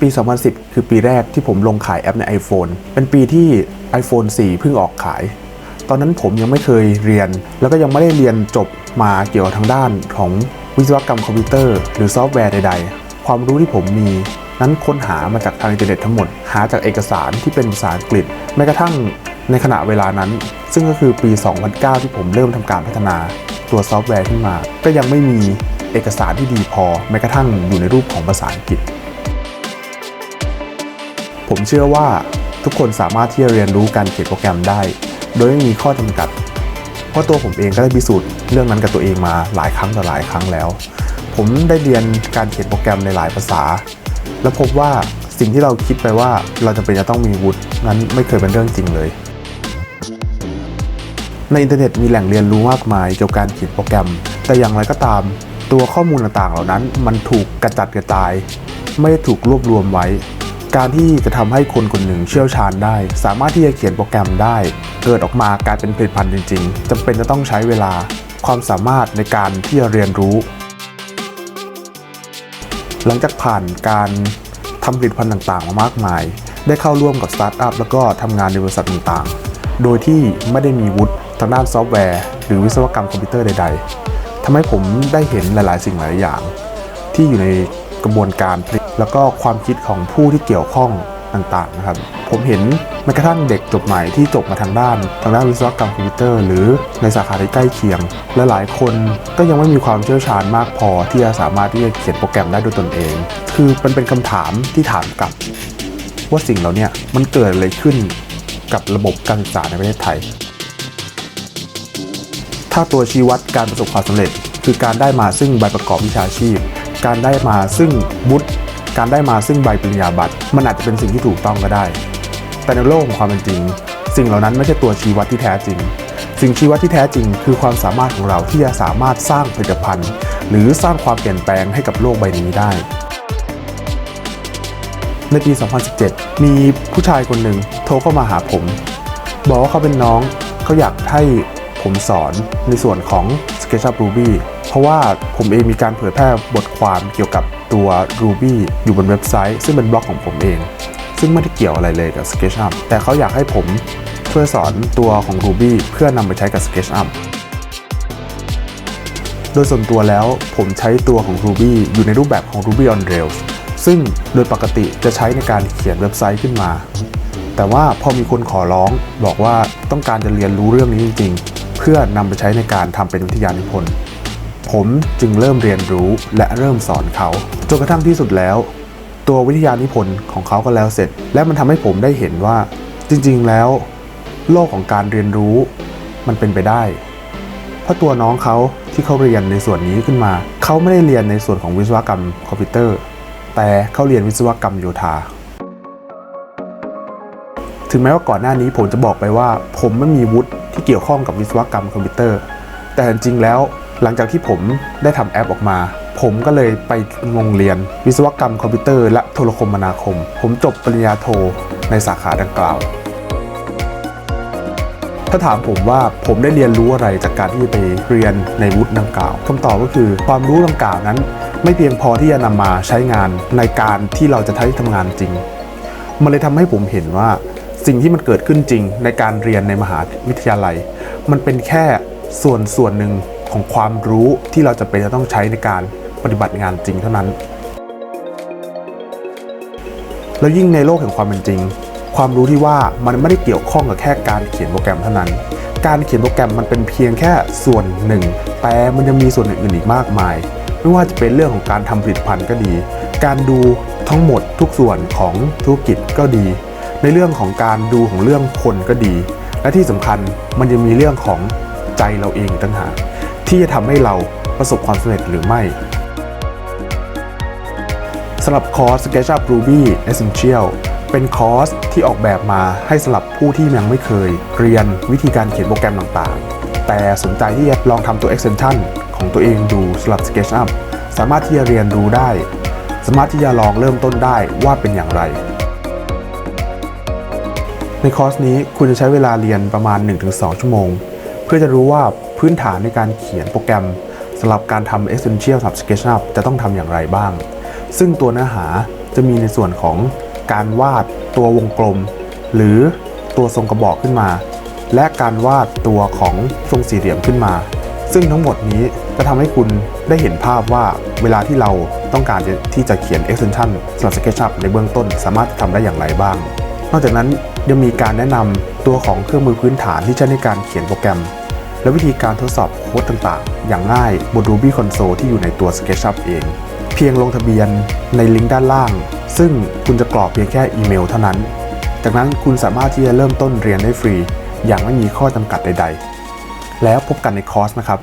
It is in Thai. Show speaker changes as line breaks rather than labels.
ปี 2010 คือปีแรกที่ผมลงขายแอปใน iPhone เป็นปีที่ iPhone 4 เพิ่งออกขาย ตอนนั้นผมยังไม่เคยเรียน แล้วก็ยังไม่ได้เรียนจบมาเกี่ยวกับทางด้านของวิศวกรรมคอมพิวเตอร์ หรือซอฟต์แวร์ใด ๆ ความรู้ที่ผมมีนั้นค้นหามาจากทางอินเทอร์เน็ตทั้งหมด หาจากเอกสารที่เป็นภาษาอังกฤษ แม้กระทั่งในขณะเวลานั้น ซึ่งก็คือปี 2009 ที่ผมเริ่มทำการพัฒนาตัวซอฟต์แวร์ขึ้นมา ก็ยังไม่มีเอกสารที่ดีพอ แม้กระทั่งอยู่ในรูปของภาษาอังกฤษ ผมเชื่อว่าทุกคนสามารถที่จะเรียนรู้การเขียนโปรแกรมได้ โดยไม่มีข้อจำกัด เพราะตัวผมเองก็ได้พิสูจน์เรื่องนั้นกับตัวเองมาหลายครั้งต่อหลายครั้งแล้ว ผมได้เรียนการเขียนโปรแกรมในหลายภาษา และพบว่าสิ่งที่เราคิดไปว่าเราจะเป็นจะต้องมีวุฒินั้นไม่เคยเป็นเรื่องจริงเลย ในอินเทอร์เน็ตมีแหล่งเรียนรู้มากมายเกี่ยวกับการเขียนโปรแกรม แต่อย่างไรก็ตาม ตัวข้อมูลต่างๆ เหล่านั้น มันถูกกระจัดกระจาย ไม่ได้ถูกรวบรวมไว้ การที่จะทำให้คนคนหนึ่งเชี่ยวชาญได้ สามารถที่จะเขียนโปรแกรมได้ เกิดออกมากลายเป็นผลิตภัณฑ์จริง ๆจำเป็นจะต้องใช้เวลาความสามารถในการที่จะเรียนรู้ หลังจากผ่านการทำผลิตภัณฑ์ต่างๆ มามากมาย ได้เข้าร่วมกับสตาร์ทอัพแล้วก็ทำงานในบริษัทต่างๆ โดยที่ไม่ได้มีวุฒิทางด้านซอฟต์แวร์ หรือวิศวกรรมคอมพิวเตอร์ใด ๆทำให้ผมได้เห็นหลายๆ สิ่งหลายอย่าง ที่อยู่ใน กระบวนการผลิตแล้วก็ความคิดของผู้ที่เกี่ยวข้องต่างๆนะครับ ผมเห็นแม้กระทั่งเด็กจบใหม่ที่จบมาทางด้าน ทางด้านวิศวกรรมคอมพิวเตอร์ หรือในสาขาที่ใกล้เคียง และหลายคนก็ยังไม่มีความเชี่ยวชาญมากพอที่จะสามารถที่จะเขียนโปรแกรมได้ด้วยตนเอง คือมันเป็นคำถามที่ถามกลับ ว่าสิ่งเหล่าเนี้มันเกิดอะไรขึ้นกับระบบการศึกษาในประเทศไทย ถ้าตัวชี้วัดการประสบความสำเร็จ คือการได้มาซึ่งใบประกอบวิชาชีพ การได้มาซึ่งบุตรการได้มาซึ่งใบปริญญาบัตร มันอาจจะเป็นสิ่งที่ถูกต้องก็ได้ แต่ในโลกของความเป็นจริง สิ่งเหล่านั้นไม่ใช่ตัวชี้วัดที่แท้จริง สิ่งชี้วัดที่แท้จริง คือความสามารถของเราที่จะสามารถสร้างผลิตภัณฑ์ หรือสร้างความเปลี่ยนแปลงให้กับโลกใบนี้ได้ ในปี 2017 มีผู้ชายคนหนึ่งโทรเข้ามาหาผม บอกว่าเขาเป็นน้องเขาอยากให้ผมสอนในส่วนของ SketchUp Ruby เพราะว่าผมเองมีการเผยแพร่บทความเกี่ยวกับตัว Ruby อยู่บนเว็บไซต์ ซึ่งเป็นบล็อกของผมเอง ซึ่งไม่ได้เกี่ยวอะไรเลยกับ SketchUp แต่เขาอยากให้ผมช่วยสอนตัวของ Ruby เพื่อนำไปใช้กับ SketchUp โดยส่วนตัวแล้วผมใช้ตัวของ Ruby อยู่ในรูปแบบของ Ruby on Rails ซึ่งโดยปกติจะใช้ในการเขียนเว็บไซต์ขึ้นมา แต่ว่าพอมีคนขอร้องบอกว่าต้องการจะเรียนรู้เรื่องนี้จริง ๆ เพื่อนำไปใช้ในการทำเป็นวิทยานิพนธ์ ผมจึงเริ่มเรียนรู้และเริ่มสอนเขา จนกระทั่งที่สุดแล้ว ตัววิทยานิพนธ์ของเขาก็แล้วเสร็จ และมันทำให้ผมได้เห็นว่า จริงๆแล้ว โลกของการเรียนรู้มันเป็นไปได้ เพราะตัวน้องเขาที่เขาเรียนในส่วนนี้ขึ้นมา เขาไม่ได้เรียนในส่วนของวิศวกรรมคอมพิวเตอร์ แต่เขาเรียนวิศวกรรมโยธาถึงแม้ว่าก่อนหน้านี้ผมจะบอกไปว่า ผมไม่มีวุฒิที่เกี่ยวข้องกับวิศวกรรมคอมพิวเตอร์ แต่จริงๆแล้ว หลังจากที่ผมได้ทำแอปออกมา ผมก็เลยไปลงเรียน วิศวกรรมคอมพิวเตอร์และโทรคมนาคม ผมจบปริญญาโทในสาขาดังกล่าว ถ้าถามผมว่าผมได้เรียนรู้อะไรจากการที่ไปเรียนในวุฒิดังกล่าวคำตอบก็คือความรู้ดังกล่าวนั้น ไม่เพียงพอที่จะนำมาใช้งานในการที่เราจะใช้ทำงานจริง มันเลยทำให้ผมเห็นว่าสิ่งที่มันเกิดขึ้นจริงในการเรียนในมหาวิทยาลัย มันเป็นแค่ส่วนส่วนหนึ่ง ของความรู้ที่เราจะเป็นจะต้องใช้ในการปฏิบัติงานจริงเท่านั้น แล้วยิ่งในโลกแห่งความเป็นจริง ความรู้ที่ว่ามันไม่ได้เกี่ยวข้องกับแค่การเขียนโปรแกรมเท่านั้น การเขียนโปรแกรมมันเป็นเพียงแค่ส่วนหนึ่ง แต่มันยังมีส่วนอื่นๆอีกมากมาย ไม่ว่าจะเป็นเรื่องของการทำผลิตภัณฑ์ก็ดี การดูทั้งหมดทุกส่วนของธุรกิจก็ดี ในเรื่องของการดูของเรื่องคนก็ดี และที่สำคัญมันยังมีเรื่องของใจเราเองต่างหาก ที่จะทำให้เราประสบความสำเร็จหรือไม่สำหรับคอร์ส SketchUp Ruby Essential เป็นคอร์สที่ออกแบบมาให้สำหรับผู้ที่ยังไม่เคย เรียนวิธีการเขียนโปรแกรมต่างๆ แต่สนใจที่จะลองทำตัว extension ของตัวเองดูสำหรับ SketchUp สามารถที่จะเรียนรู้ได้ สามารถที่จะลองเริ่มต้นได้ว่าเป็นอย่างไร ในคอร์สนี้คุณจะใช้เวลาเรียนประมาณ 1-2 ชั่วโมง เพื่อจะรู้ว่า พื้นฐานในการเขียนโปรแกรมสำหรับการทำ Essential สำหรับ SketchUp จะต้องทำอย่างไรบ้าง ซึ่งตัวเนื้อหาจะมีในส่วนของการวาดตัววงกลม หรือตัวทรงกระบอกขึ้นมา และการวาดตัวของทรงสี่เหลี่ยมขึ้นมา ซึ่งทั้งหมดนี้จะทำให้คุณได้เห็นภาพว่าเวลาที่เราต้องการที่จะเขียน extension สำหรับ SketchUp ในเบื้องต้นสามารถทำได้อย่างไรบ้าง นอกจากนั้นยังมีการแนะนำตัวของเครื่องมือพื้นฐานที่ใช้ในการเขียนโปรแกรม และวิธีการทดสอบโค้ดต่างๆ อย่างง่ายบน Ruby Console ที่อยู่ในตัว SketchUp เอง เพียงลงทะเบียนในลิงก์ด้านล่าง ซึ่งคุณจะกรอกเพียงแค่อีเมลเท่านั้น จากนั้นคุณสามารถที่จะเริ่มต้นเรียนได้ฟรี อย่างไม่มีข้อจำกัดใด ๆ แล้วพบกันในคอร์สนะครับ